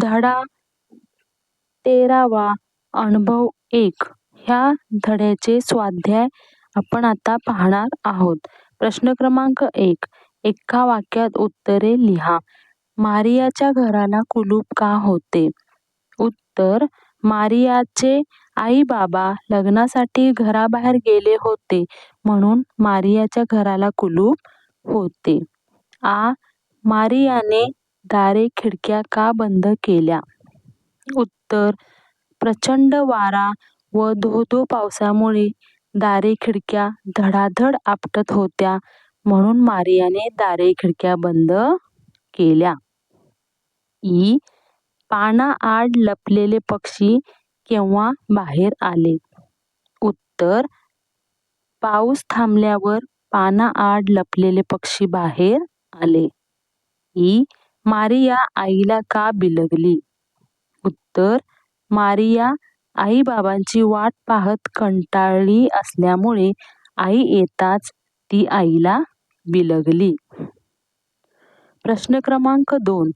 धडा तेरावा अनुभव एक ह्या धड्याचे स्वाध्याय आपण आता पाहणार आहोत. प्रश्न क्रमांक एक एका वाक्यात उत्तरे लिहा. मारियाच्या घराला कुलूप का होते? उत्तर मारियाचे आई बाबा लग्नासाठी घराबाहेर गेले होते म्हणून मारियाच्या घराला कुलूप होते. आ. मारियाने दारे खिडक्या का बंद केल्या? उत्तर प्रचंड वारा व धो-धो पावसामुळे दारे खिडक्या धडाधड आपटत होत्या म्हणून मारियाने दारे खिडक्या बंद केल्या. इ. पानाआड लपलेले पक्षी केव्हा बाहेर आले? उत्तर पाऊस थांबल्यावर पानाआड लपलेले पक्षी बाहेर आले. इ. मारिया आईला का बिलगली? उत्तर मारिया आई-बाबांची वाट पाहत कंटाळली असल्यामुळे आई येताच ती आईला बिलगली. प्रश्न क्रमांक दोन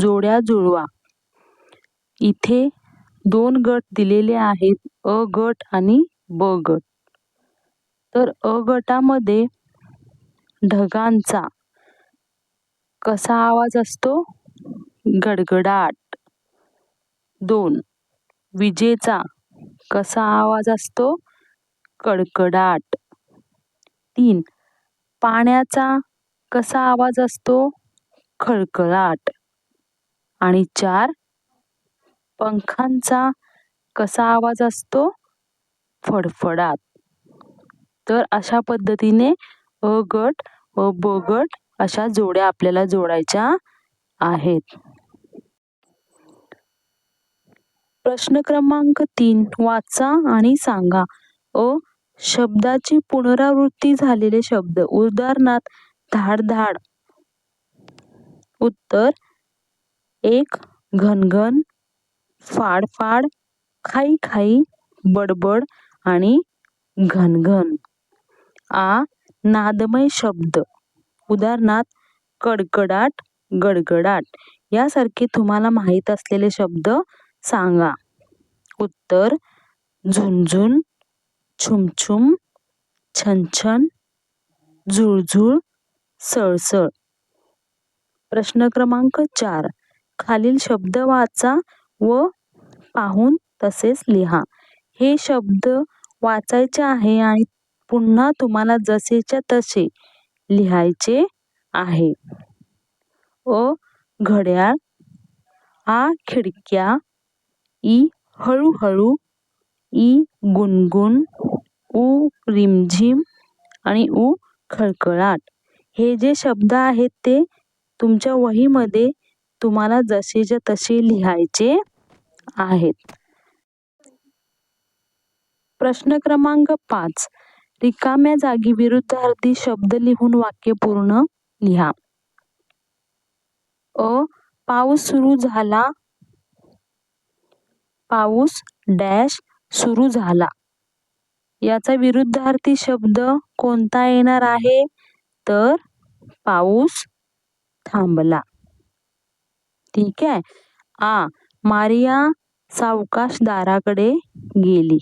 जोड्या जुळवा. इथे दोन गट दिलेले आहेत अ गट आणि ब गट. तर अ गटामध्ये ढगांचा कसा आवाज असतो? गडगडाट. दोन विजेचा कसा आवाज असतो? कडकडाट. तीन पाण्याचा कसा आवाज असतो? खळखळाट. आणि चार पंखांचा कसा आवाज असतो? फडफडाट. तर अशा पद्धतीने अ गट व ब गट अशा जोड्या आपल्याला जोडायच्या आहेत. प्रश्न क्रमांक तीन वाचा आणि सांगा. अ. शब्दाची पुनरावृत्ती झालेले शब्द उदाहरणार्थ धाड-धाड. उत्तर एक घनघन, फाड-फाड, खाई-खाई, बडबड आणि घनघन. आ. नादमय शब्द उदाहरणार्थ कडकडाट, गडगडाट यासारखे तुम्हाला माहीत असलेले शब्द सांगा. उत्तर झुंझुन, छुमछुम, छनछन, झुळझुळ, सळसळ. प्रश्न क्रमांक चार खालील शब्द वाचा व पाहून तसेच लिहा. हे शब्द वाचायचे आहे आणि पुन्हा तुम्हाला जसेच्या तसे लिहायचे आहे. अ. घड्याळ आ. खिडक्या इ. हळूहळू इ. गुणगुण उ. रिमझिम आणि उ. खळखळाट. हे जे शब्द आहेत ते तुमच्या वहीमध्ये तुम्हाला जसेच्या तसे लिहायचे आहेत. प्रश्न क्रमांक पाच रिकाम्या जागी विरुद्धार्थी शब्द लिहून वाक्य पूर्ण लिहा. अ. पाऊस सुरू झाला. पाऊस डॅश सुरू झाला. याचा विरुद्धार्थी शब्द कोणता येणार आहे? तर पाऊस थांबला. ठीक आहे. आ. मारिया सावकाश दाराकडे गेली.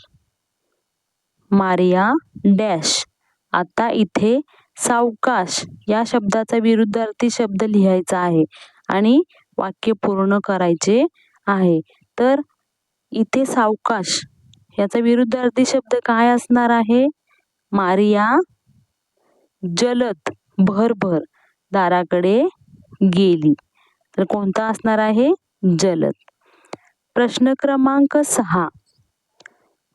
मारिया डॅश आता इथे सावकाश या शब्दाचा विरुद्धार्थी शब्द लिहायचा आहे आणि वाक्य पूर्ण करायचे आहे. तर इथे सावकाश याचा विरुद्धार्थी शब्द काय असणार आहे? मारिया जलद भरभर दाराकडे गेली. तर कोणता असणार आहे? जलद. प्रश्न क्रमांक सहा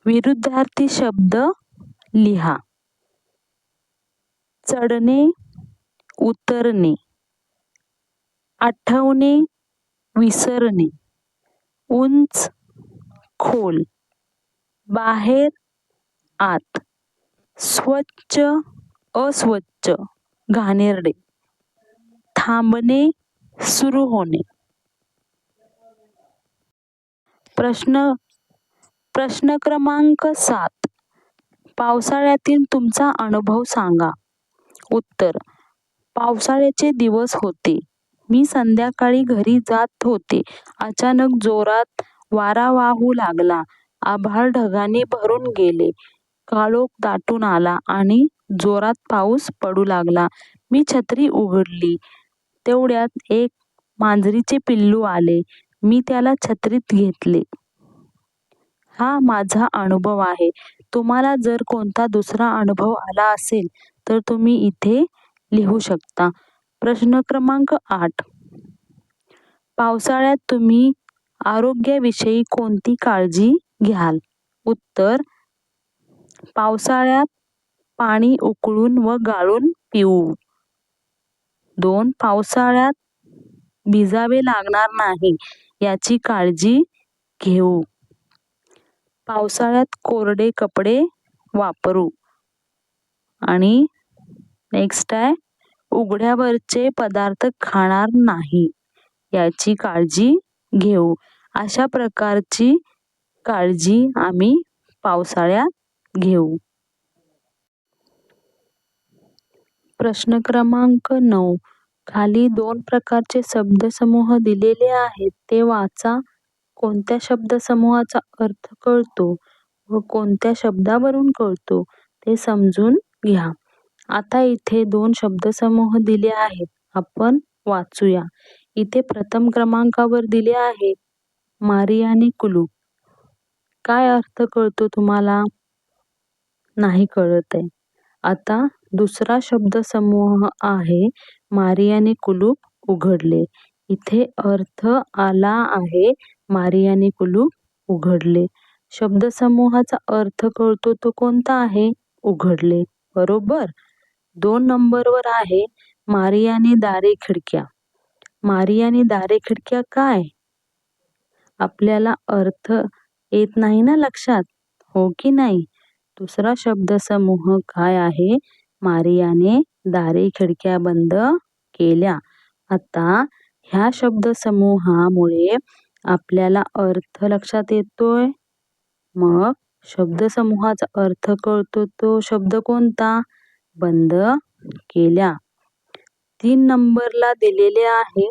विरुद्धार्थी शब्द लिहा. चढणे, उतरणे, आठवणे, विसरणे, उंच, खोल, बाहेर, आत, स्वच्छ, अस्वच्छ, घाणेरडे, थांबणे, सुरू होणे. प्रश्न प्रश्न क्रमांक सात पावसाळ्यातील तुमचा अनुभव सांगा. उत्तर पावसाळ्याचे दिवस होते. मी संध्याकाळी घरी जात होते. अचानक जोरात वारा वाहू लागला. आभाळ ढगाने भरून गेले. काळोख दाटून आला आणि जोरात पाऊस पडू लागला. मी छत्री उघडली. तेवढ्यात एक मांजरीचे पिल्लू आले. मी त्याला छत्रीत घेतले. हा माझा अनुभव आहे. तुम्हाला जर कोणता दुसरा अनुभव आला असेल तर तुम्ही इथे लिहू शकता. प्रश्न क्रमांक आठ. पावसाळ्यात तुम्ही आरोग्याविषयी कोणती काळजी घ्याल? उत्तर: पावसाळ्यात पाणी उकळून व गाळून पिऊ. दोन. पावसाळ्यात भिजावे लागणार नाही याची काळजी घेऊ. पावसाळ्यात कोरडे कपडे वापरू. आणि नेक्स्ट आहे उघड्यावरचे पदार्थ खाणार नाही याची काळजी घेऊ. अशा प्रकारची काळजी आम्ही पावसाळ्यात घेऊ. प्रश्न क्रमांक नऊ. खाली दोन प्रकारचे शब्दसमूह दिलेले आहेत ते वाचा. कोणत्या शब्दसमूहाचा अर्थ कळतो व कोणत्या शब्दावरून कळतो ते समजून घ्या. आता इथे दोन शब्दसमूह दिले आहेत. आपण वाचूया. इथे प्रथम क्रमांकावर दिले आहे मारी आणि कुलूप. काय अर्थ कळतो तुम्हाला? नाही कळत आहे. आता दुसरा शब्दसमूह आहे मारी आणि कुलूप उघडले. इथे अर्थ आला आहे मारियाने कुलूप उघडले. शब्दसमूहाचा अर्थ कळतो तो कोणता आहे? उघडले. बरोबर. दोन नंबरवर आहे मारियाने दारे खिडक्या. मारियाने दारे खिडक्या काय? आपल्याला अर्थ येत नाही ना लक्षात? हो की नाही? दुसरा शब्दसमूह काय आहे? मारियाने दारे खिडक्या बंद केल्या. आता ह्या शब्दसमूहामुळे आपल्याला अर्थ लक्षात येतोय. मग शब्दसमूहाचा अर्थ कळतो तो शब्द कोणता? बंद केल्या. तीन नंबरला दिलेले आहे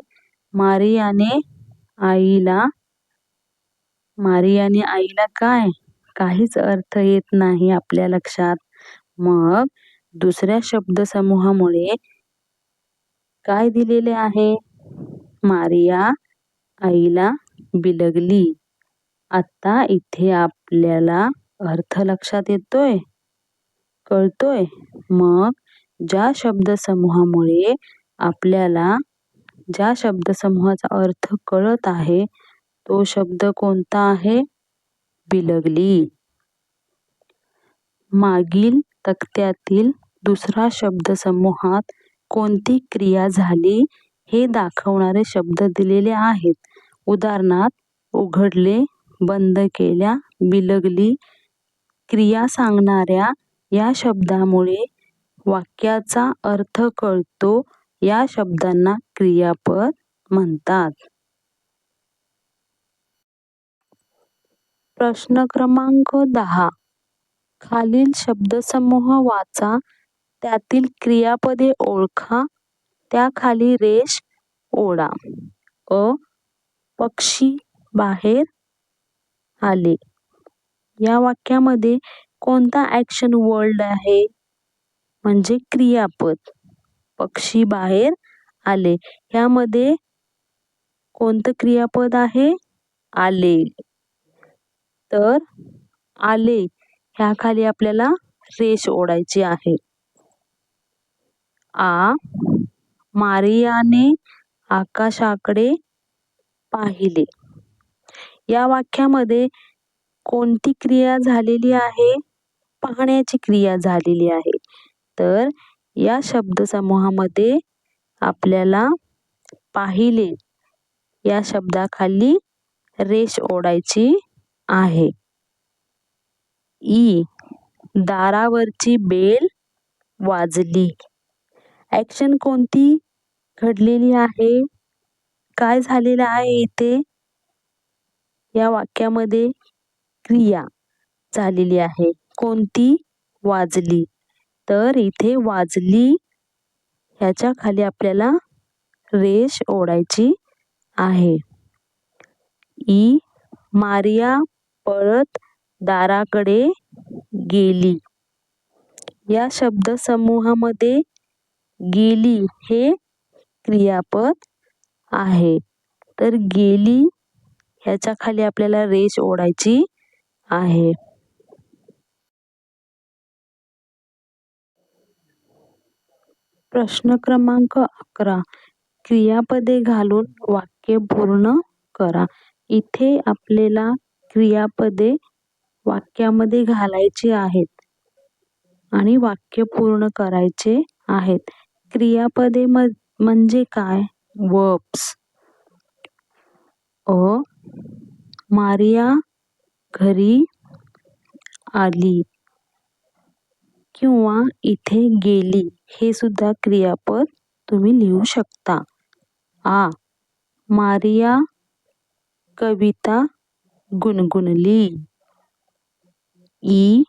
मारियाने आईला. मारियाने आईला काय? काहीच अर्थ येत नाही आपल्या लक्षात. मग दुसऱ्या शब्दसमूहामुळे काय दिलेले आहे? मारिया आईला बिलगली. आता इथे आपल्याला अर्थ लक्षात येतोय? कळतोय? मग ज्या शब्दसमूहामुळे आपल्याला ज्या शब्दसमूहाचा अर्थ कळत आहे तो शब्द कोणता आहे? बिलगली. मागील तक्त्यातील दुसरा शब्दसमूहात कोणती क्रिया झाली हे दाखवणारे शब्द दिलेले आहेत. उदाहरणार्थ उघडले, बंद केल्या, बिलगली. क्रिया सांगणाऱ्या या शब्दामुळे वाक्याचा अर्थ कळतो या शब्दांना क्रियापद म्हणतात. प्रश्न क्रमांक दहा. खालील शब्दसमूह वाचा त्यातील क्रियापदे ओळखा त्याखाली रेष ओढा. अ. पक्षी बाहेर आले. या वाक्यामध्ये कोणता ॲक्शन वर्ड आहे? म्हणजे क्रियापद. पक्षी बाहेर आले. ह्यामध्ये कोणतं क्रियापद आहे? आले. तर आले ह्याखाली आपल्याला रेष ओढायची आहे. आ. मारियाने आकाशाकडे पाहिले. या वाक्यामध्ये कोणती क्रिया झालेली आहे? पाहण्याची क्रिया झालेली आहे. तर या शब्दसमूहामध्ये आपल्याला पाहिले या शब्दाखाली रेष ओढायची आहे. ई. दारावरची बेल वाजली. ॲक्शन कोणती घडलेली आहे? काय झालेलं आहे इथे? या वाक्यामध्ये क्रिया झालेली आहे. कोणती? वाजली. तर इथे वाजली ह्याच्या खाली आपल्याला रेष ओढायची आहे ई मारिया पळत दाराकडे गेली या शब्दसमूहामध्ये गेली हे क्रियापद आहे. तर गेली ह्याच्या खाली आपल्याला रेष ओढायची आहे. प्रश्न क्रमांक अकरा. क्रियापदे घालून वाक्य पूर्ण करा. इथे आपल्याला क्रियापदे वाक्यामध्ये घालायची आहेत आणि वाक्य पूर्ण करायचे आहेत. क्रियापदे म्हणजे काय? वर्ब्स अ मारिया घरी आली. किंवा इथे गेली. हे सुद्धा क्रियापद तुम्ही लिहू शकता. आ, मारिया कविता गुणगुणली. ई,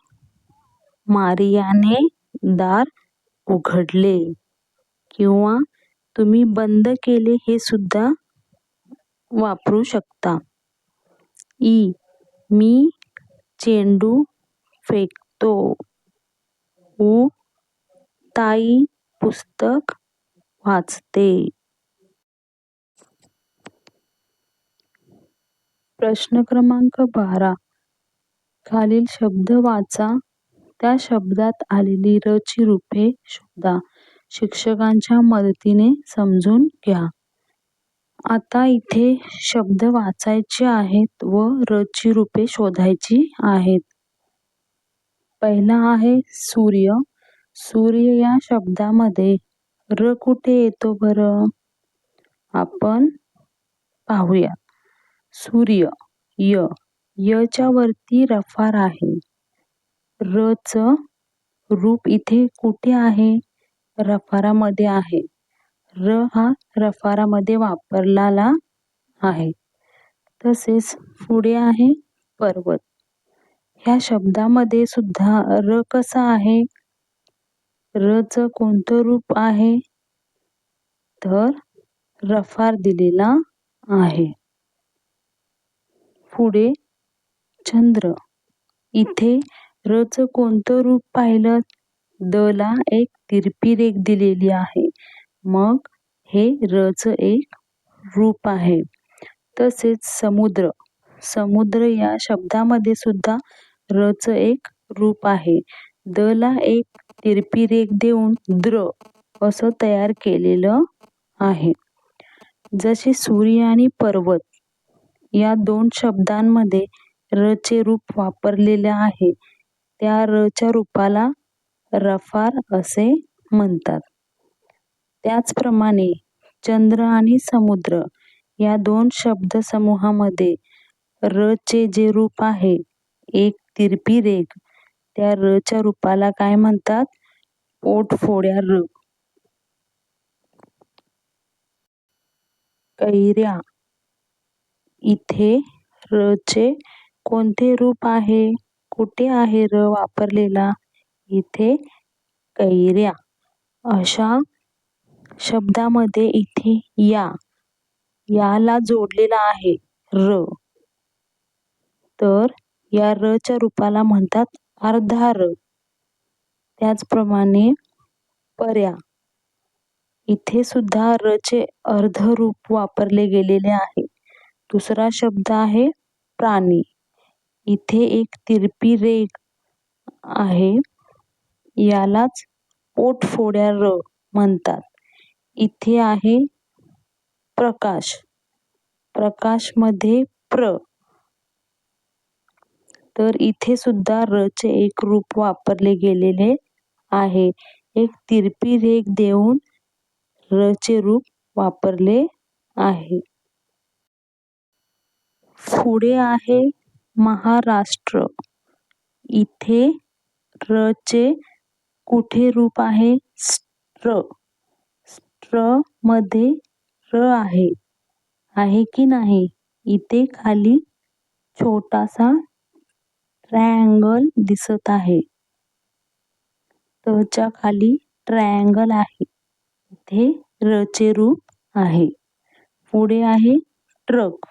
मारियाने दार उघडले. किंवा तुम्ही बंद केले हे सुद्धा वापरू शकता. ई. मी चेंडू फेकतो. उ. ताई पुस्तक वाचते. प्रश्न क्रमांक बारा. खालील शब्द वाचा. त्या शब्दात आलेली र ची रूपे शोधा. शिक्षकांच्या मदतीने समजून घ्या. आता इथे शब्द वाचायचे आहेत व र ची रूपे शोधायची आहेत. पहिला आहे सूर्य. सूर्य या शब्दामध्ये र कुठे येतो बरं? आपण पाहूया. सूर्य य. यच्या वरती रफार आहे. र च रूप इथे कुठे आहे? रफारामध्ये आहे. र हा रफारामध्ये वापरलेला आहे. तसेच पुढे आहे पर्वत. ह्या शब्दामध्ये सुद्धा र कसा आहे? र च कोणतं रूप आहे? तर रफार दिलेला आहे. पुढे चंद्र. इथे रचं कोणतं रूप पाहिलं? द ला एक तिरपी रेख दिलेली आहे. मग हे र एक रूप आहे. तसेच समुद्र. समुद्र या शब्दामध्ये सुद्धा र एक रूप आहे. द ला एक तिरपी रेख देऊन द्र असं तयार केलेलं आहे. जसे सूर्य आणि पर्वत या दोन शब्दांमध्ये र चे रूप वापरलेले आहे. त्या र च्या रूपाला रफार असे म्हणतात. त्याचप्रमाणे चंद्र आणि समुद्र या दोन शब्दसमूहामध्ये र चे जे रूप आहे एक तिरपी रेख त्या र च्या रूपाला काय म्हणतात? पोटफोड्या र. कैऱ्या. इथे र चे कोणते रूप आहे? कुठे आहे र वापरलेला? इथे कैऱ्या. अशा शब्दामध्ये इथे या. याला जोडलेला आहे र. तर या र च्या रूपाला म्हणतात अर्धा र. त्याचप्रमाणे पर्या. इथे सुद्धा र चे अर्ध रूप वापरले गेलेले आहे. दुसरा शब्द आहे प्राणी. इथे एक तिरपी रेख आहे. यालाच पोटफोड्या र म्हणतात. इथे आहे प्रकाश. प्रकाशमध्ये प्र. तर इथे सुद्धा र चे एक रूप वापरले गेलेले आहे. एक तिरपी रेख देऊन र चे रूप वापरले आहे. पुढे आहे महाराष्ट्र. इथे र चे कुठे रूप आहे? स्ट्र. स्ट्रमध्ये र आहे. आहे की नाही? इथे खाली छोटासा ट्रायंगल दिसत आहे. तच्या खाली ट्रायंगल आहे. इथे र चे रूप आहे. पुढे आहे ट्रक.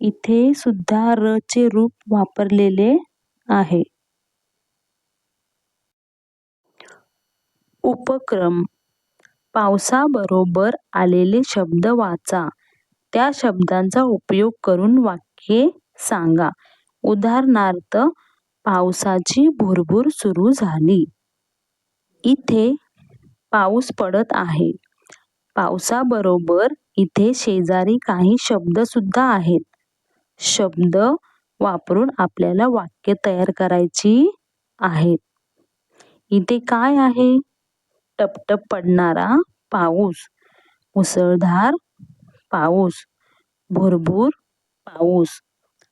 इथे सुद्धा र चे रूप वापरलेले आहे. उपक्रम. पावसाबरोबर आलेले शब्द वाचा. त्या शब्दांचा उपयोग करून वाक्ये सांगा. उदाहरणार्थ पावसाची भुरभुर सुरू झाली. इथे पाऊस पडत आहे. पावसाबरोबर इथे शेजारी काही शब्द सुद्धा आहेत. शब्द वापरून आपल्याला वाक्य तयार करायची आहेत. इथे काय आहे? टपटप पडणारा पाऊस. मुसळधार पाऊस. भुरभुर पाऊस.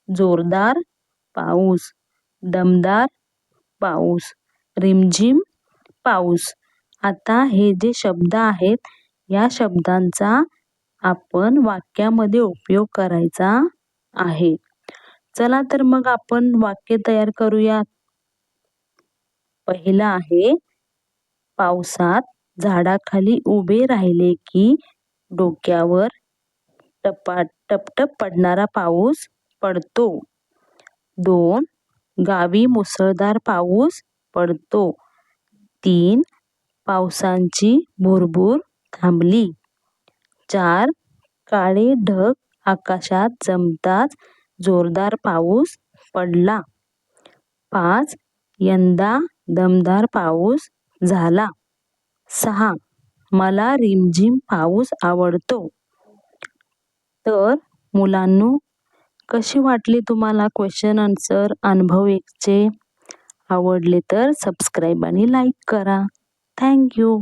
जोरदार पाऊस. दमदार पाऊस. रिमझिम पाऊस. आता हे जे शब्द आहेत या शब्दांचा आपण वाक्यामध्ये उपयोग करायचा आहे. चला तर मग आपण वाक्य तयार करूयात. पहिलं आहे पावसात झाडाखाली उभे राहिले की डोक्यावर टपा टपटप पडणारा पाऊस पडतो. दोन गावी मुसळधार पाऊस पडतो. तीन पावसांची भुरभूर थांबली. चार काळे ढग आकाशात जमताच जोरदार पाऊस पडला. पाच यंदा दमदार पाऊस झाला. सहा. मला रिमझिम पाऊस आवडतो. तर मुलांनो कशी वाटली तुम्हाला क्वेश्चन आन्सर अनुभव एकचे आवडले तर सबस्क्राईब आणि लाईक करा. थँक्यू